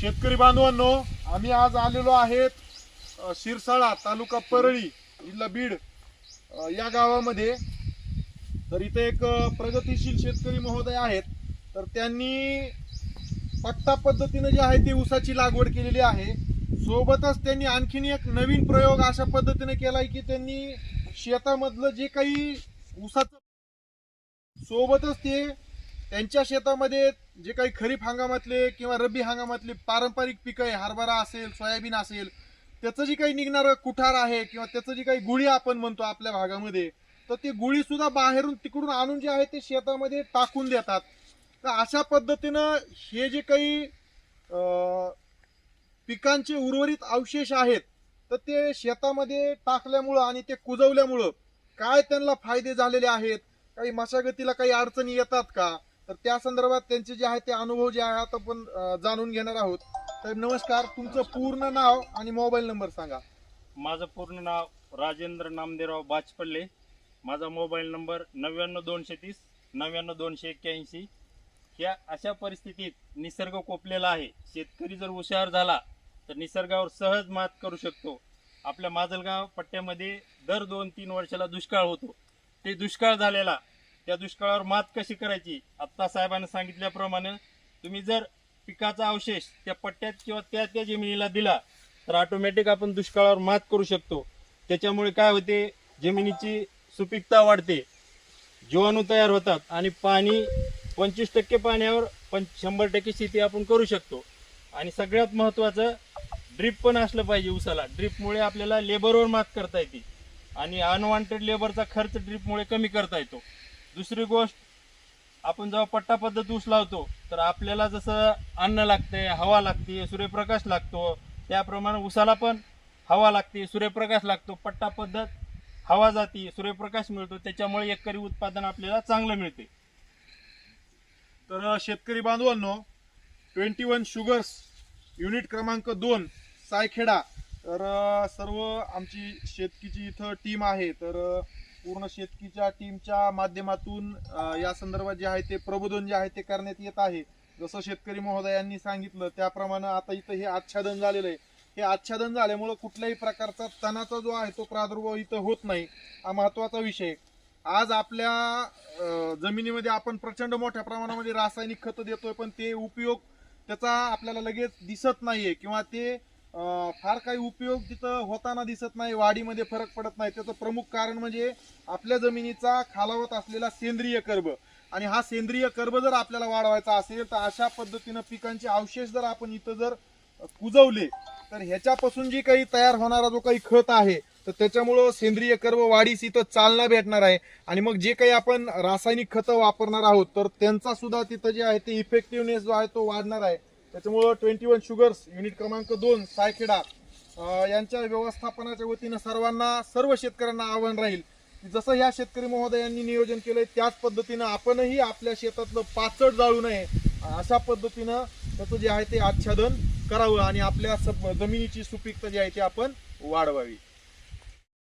शेतकरी बांधवांनो आम्ही आज आलेलो आहेत शिरसाळा तालुका परळी जिल्हा बीड या गावामध्ये. तर इथे एक प्रगतीशील प्रगतिशील शेतकरी महोदय आहेत. तर त्यांनी पट्टा पद्धतीनं जे आहे ते ऊसाची लागवड केलेली आहे. सोबतच त्यांनी आणखीन एक नवीन प्रयोग अशा पद्धतीने केलाय की त्यांनी शेतामधलं जे काही ऊसाचं सोबतच ते त्यांच्या शेतामध्ये जे काही खरीप हंगामातले किंवा रब्बी हंगामातले पारंपरिक पिकं आहे हरभरा असेल सोयाबीन असेल त्याचं जे काही निघणारं कुठार आहे किंवा त्याचं जी काही गुळी आपण म्हणतो आपल्या भागामध्ये तर ती गुळी सुद्धा बाहेरून तिकडून आणून जे आहे ते शेतामध्ये टाकून देतात. तर अशा पद्धतीनं हे जे काही पिकांचे उर्वरित अवशेष आहेत तर ते शेतामध्ये टाकल्यामुळं आणि ते कुजवल्यामुळं काय त्यांना फायदे झालेले आहेत? काही मशागतीला काही अडचणी येतात का? तर त्या संदर्भात त्यांचे जे आहे ते अनुभव जे आहेत आपण जाणून घेणार आहोत. तर नमस्कार तुमचं पूर्ण नाव आणि मोबाईल नंबर सांगा. माझं पूर्ण नाव राजेंद्र नामदेवराव बाचपल्ले. माझा मोबाईल नंबर नव्याण्णव दोनशे तीस नव्याण्णव दोनशे एक्क्याऐंशी. ह्या अशा परिस्थितीत निसर्ग कोपलेला आहे. शेतकरी जर हुशार झाला तर निसर्गावर सहज मात करू शकतो. आपल्या माजलगाव पट्ट्यामध्ये दर दोन तीन वर्षाला दुष्काळ होतो. ते दुष्काळ झालेला त्या दुष्काळावर मात कशी करायची? आत्ता साहेबांनी सांगितल्याप्रमाणे तुम्ही जर पिकाचा अवशेष त्या पट्ट्यात किंवा त्या त्या जमिनीला दिला तर ऑटोमॅटिक आपण दुष्काळावर मात करू शकतो. त्याच्यामुळे काय होते? जमिनीची सुपीकता वाढते. जीवाणू तयार होतात आणि पाणी पंचवीस टक्के पाण्यावर पण शंभर टक्के शेती आपण करू शकतो. आणि सगळ्यात महत्त्वाचं ड्रीप पण असलं पाहिजे उसाला ड्रीपमुळे आपल्याला लेबरवर मात करता येते. आणि अनवॉन्टेड लेबरचा खर्च ड्रीपमुळे कमी करता येतो. दुसरी गोष्ट आपण जेव्हा पट्टा पद्धत ऊस लावतो तर आपल्याला जसं अन्न लागते हवा लागते सूर्यप्रकाश लागतो त्याप्रमाणे ऊसाला पण हवा लागते सूर्यप्रकाश लागतो पट्टा पद्धत हवा जाती सूर्यप्रकाश मिळतो त्याच्यामुळे एकरी उत्पादन आपल्याला चांगलं मिळते. तर शेतकरी बांधवांनो ट्वेंटी वन शुगर्स युनिट क्रमांक दोन सायखेडा. तर सर्व आमची शेतकीची इथं टीम आहे. तर पूर्ण शेतकीच्या टीमच्या माध्यमातून या संदर्भात जे आहे ते प्रबोधन जे आहे ते करण्यात येत आहे. जसं शेतकरी महोदयांनी सांगितलं त्याप्रमाणे आता इथं हे आच्छादन झालेलं आहे. हे आच्छादन झाल्यामुळं कुठल्याही प्रकारचा तणाचा जो आहे तो प्रादुर्भाव इथं होत नाही. हा महत्त्वाचा विषय आज आपल्या जमिनीमध्ये आपण प्रचंड मोठ्या प्रमाणामध्ये रासायनिक खतं देतोय पण ते उपयोग त्याचा आपल्याला लगेच दिसत नाहीये किंवा ते फार काही उपयोग तिथं होताना दिसत नाही वाढीमध्ये फरक पडत नाही. त्याचं प्रमुख कारण म्हणजे आपल्या जमिनीचा खालावत असलेला सेंद्रिय कर्ब. आणि हा सेंद्रिय कर्ब जर आपल्याला वाढवायचा असेल तर अशा पद्धतीनं पिकांचे अवशेष जर आपण इथं जर कुजवले तर ह्याच्यापासून जी काही तयार होणारा जो काही खत आहे तर त्याच्यामुळं सेंद्रिय कर्व वाढीस इथं चालना भेटणार आहे. आणि मग जे काही आपण रासायनिक खतं वापरणार आहोत तर त्यांचा सुद्धा तिथं जे आहे ते इफेक्टिव्हनेस जो आहे तो वाढणार आहे. त्याच्यामुळं ट्वेंटी वन शुगर्स युनिट क्रमांक दोन सायखेडा यांच्या व्यवस्थापनाच्या वतीनं सर्वांना सर्व शेतकऱ्यांना आव्हान राहील जसं ह्या शेतकरी महोदयांनी नियोजन केलंय त्याच पद्धतीनं आपणही आपल्या शेतातलं पाचट जाळू नये अशा पद्धतीनं त्याचं जे आहे ते आच्छादन करावं आणि आपल्या सब- जमिनीची सुपीकता जी आहे ती आपण वाढवावी.